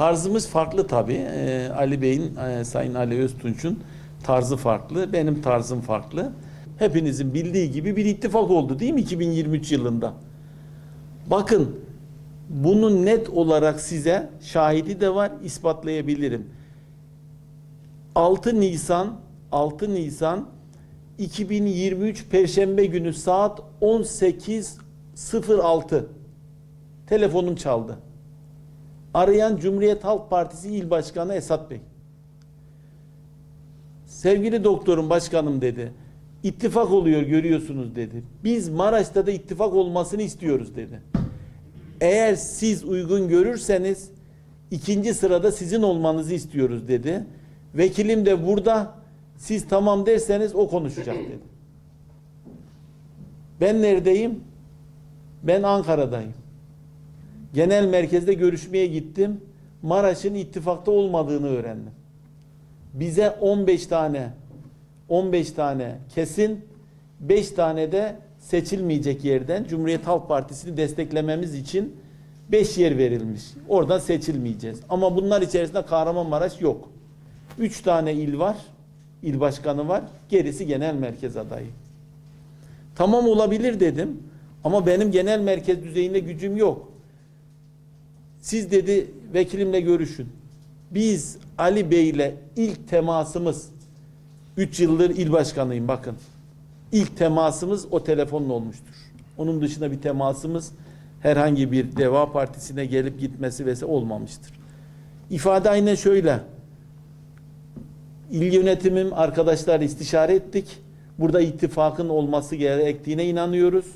Tarzımız farklı tabii. Ee, Ali Bey'in, e, Sayın Ali Öztunç'un tarzı farklı. Benim tarzım farklı. Hepinizin bildiği gibi bir ittifak oldu değil mi 2023 yılında? Bakın bunun net olarak size şahidi de var, ispatlayabilirim. 6 Nisan 6 Nisan 2023 Perşembe günü saat 18.06 telefonum çaldı. Arayan Cumhuriyet Halk Partisi İl Başkanı Esat Bey. Sevgili doktorum başkanım dedi. İttifak oluyor görüyorsunuz dedi. Biz Maraş'ta da ittifak olmasını istiyoruz dedi. Eğer siz uygun görürseniz ikinci sırada sizin olmanızı istiyoruz dedi. Vekilim de burada siz tamam derseniz o konuşacak dedi. Ben neredeyim? Ben Ankara'dayım. Genel merkezde görüşmeye gittim. Maraş'ın ittifakta olmadığını öğrendim. Bize 15 tane 15 tane kesin 5 tane de seçilmeyecek yerden Cumhuriyet Halk Partisi'ni desteklememiz için 5 yer verilmiş. Oradan seçilmeyeceğiz. Ama bunlar içerisinde Kahramanmaraş yok. 3 tane il var. il başkanı var. Gerisi genel merkez adayı. Tamam olabilir dedim. Ama benim genel merkez düzeyinde gücüm yok. Siz dedi vekilimle görüşün. Biz Ali Bey ile ilk temasımız 3 yıldır il başkanıyım bakın. İlk temasımız o telefonla olmuştur. Onun dışında bir temasımız herhangi bir Deva Partisi'ne gelip gitmesi vs olmamıştır. İfade aynen şöyle. İl yönetimim arkadaşlar istişare ettik. Burada ittifakın olması gerektiğine inanıyoruz.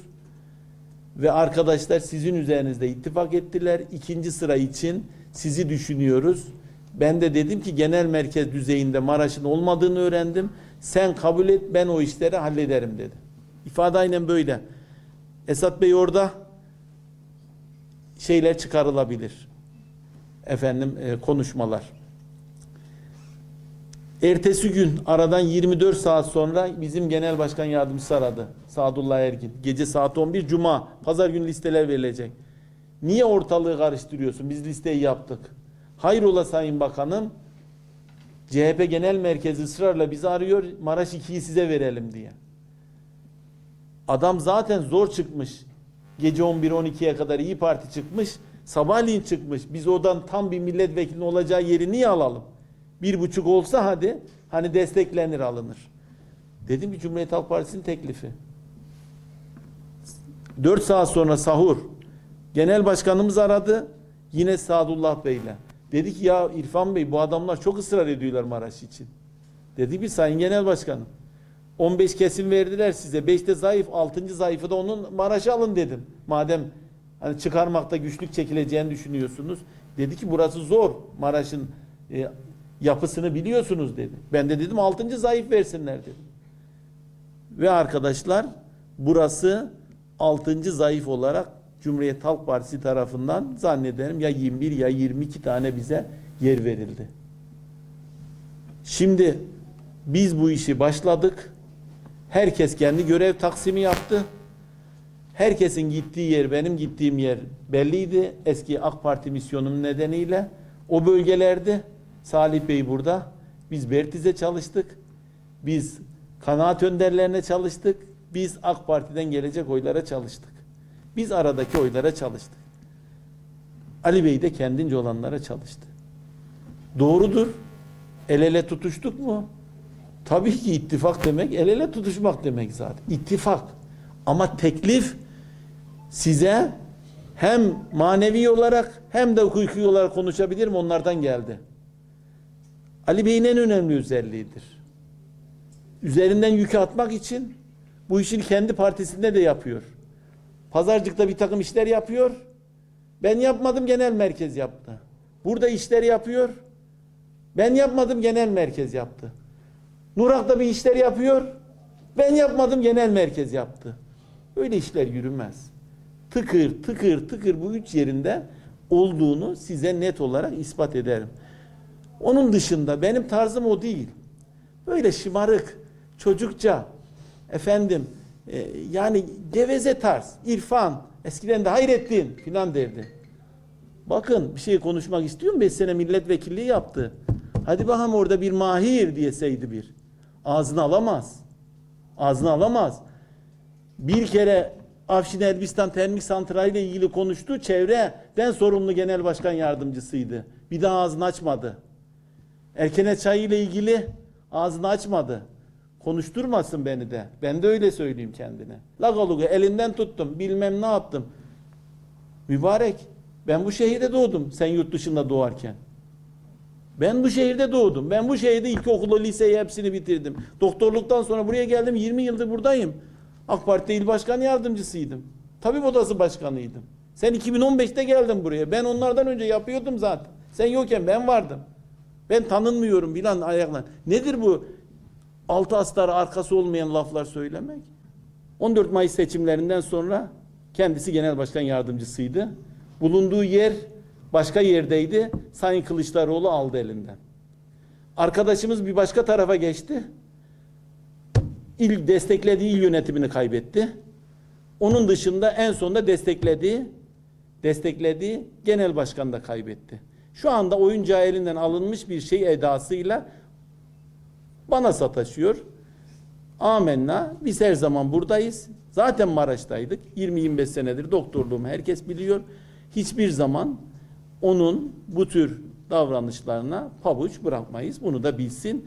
Ve arkadaşlar sizin üzerinizde ittifak ettiler. İkinci sıra için sizi düşünüyoruz. Ben de dedim ki genel merkez düzeyinde Maraş'ın olmadığını öğrendim. Sen kabul et ben o işleri hallederim dedi. İfade aynen böyle. Esat Bey orada şeyler çıkarılabilir. Efendim e, konuşmalar. Ertesi gün aradan 24 saat sonra bizim genel başkan yardımcısı aradı. Sadullah Ergin. Gece saat 11 Cuma. Pazar günü listeler verilecek. Niye ortalığı karıştırıyorsun? Biz listeyi yaptık. Hayrola Sayın Bakanım? CHP Genel Merkezi ısrarla bizi arıyor. Maraş 2'yi size verelim diye. Adam zaten zor çıkmış. Gece 11-12'ye kadar iyi Parti çıkmış. Sabahleyin çıkmış. Biz odan tam bir milletvekilinin olacağı yeri niye alalım? Bir buçuk olsa hadi hani desteklenir alınır. Dedim ki Cumhuriyet Halk Partisi'nin teklifi. 4 saat sonra sahur. Genel başkanımız aradı. Yine Sadullah Bey'le. Dedi ki ya İrfan Bey bu adamlar çok ısrar ediyorlar Maraş için. Dedi bir sayın genel başkanım. 15 kesim verdiler size. 5'te zayıf, 6. zayıfı da onun Maraş'a alın dedim. Madem hani çıkarmakta güçlük çekileceğini düşünüyorsunuz. Dedi ki burası zor. Maraş'ın e, yapısını biliyorsunuz dedi. Ben de dedim 6. zayıf versinler dedim. Ve arkadaşlar burası 6. zayıf olarak Cumhuriyet Halk Partisi tarafından zannederim ya 21 ya 22 tane bize yer verildi. Şimdi biz bu işi başladık. Herkes kendi görev taksimi yaptı. Herkesin gittiği yer benim gittiğim yer belliydi. Eski AK Parti misyonum nedeniyle o bölgelerde Salih Bey burada. Biz Bertiz'e çalıştık. Biz kanaat önderlerine çalıştık. Biz AK Parti'den gelecek oylara çalıştık. Biz aradaki oylara çalıştık. Ali Bey de kendince olanlara çalıştı. Doğrudur. El ele tutuştuk mu? Tabii ki ittifak demek el ele tutuşmak demek zaten. İttifak. Ama teklif size hem manevi olarak hem de hukuki olarak konuşabilirim onlardan geldi. Ali Bey'in en önemli özelliğidir. Üzerinden yükü atmak için bu işin kendi partisinde de yapıyor. Pazarcıkta bir takım işler yapıyor. Ben yapmadım genel merkez yaptı. Burada işler yapıyor. Ben yapmadım genel merkez yaptı. Nurak'ta bir işler yapıyor. Ben yapmadım genel merkez yaptı. Öyle işler yürümez. Tıkır tıkır tıkır bu üç yerinde olduğunu size net olarak ispat ederim. Onun dışında benim tarzım o değil. Böyle şımarık, çocukça, efendim e, yani geveze tarz, irfan, eskiden de hayrettin filan derdi. Bakın bir şey konuşmak istiyorum. 5 sene milletvekilliği yaptı. Hadi bakalım orada bir mahir diyeseydi bir. Ağzını alamaz. Ağzını alamaz. Bir kere Afşin Elbistan Termik Santrali ile ilgili konuştu. Çevreden sorumlu genel başkan yardımcısıydı. Bir daha ağzını açmadı. Erkenet çayı ile ilgili ağzını açmadı. Konuşturmasın beni de. Ben de öyle söyleyeyim kendine. Lagaluga elinden tuttum. Bilmem ne yaptım. Mübarek. Ben bu şehirde doğdum. Sen yurt dışında doğarken. Ben bu şehirde doğdum. Ben bu şehirde ilkokulu, liseyi hepsini bitirdim. Doktorluktan sonra buraya geldim. 20 yıldır buradayım. AK Parti İl Başkan Yardımcısıydım. Tabip Odası Başkanıydım. Sen 2015'te geldin buraya. Ben onlardan önce yapıyordum zaten. Sen yokken ben vardım. Ben tanınmıyorum bilen ayaklar. Nedir bu altı astarı arkası olmayan laflar söylemek? 14 Mayıs seçimlerinden sonra kendisi genel başkan yardımcısıydı. Bulunduğu yer başka yerdeydi. Sayın Kılıçdaroğlu aldı elinden. Arkadaşımız bir başka tarafa geçti. İl desteklediği il yönetimini kaybetti. Onun dışında en sonunda desteklediği desteklediği genel başkan da kaybetti. Şu anda oyuncağı elinden alınmış bir şey edasıyla bana sataşıyor. Amenna. Biz her zaman buradayız. Zaten Maraş'taydık. 20-25 senedir doktorluğumu herkes biliyor. Hiçbir zaman onun bu tür davranışlarına pabuç bırakmayız. Bunu da bilsin.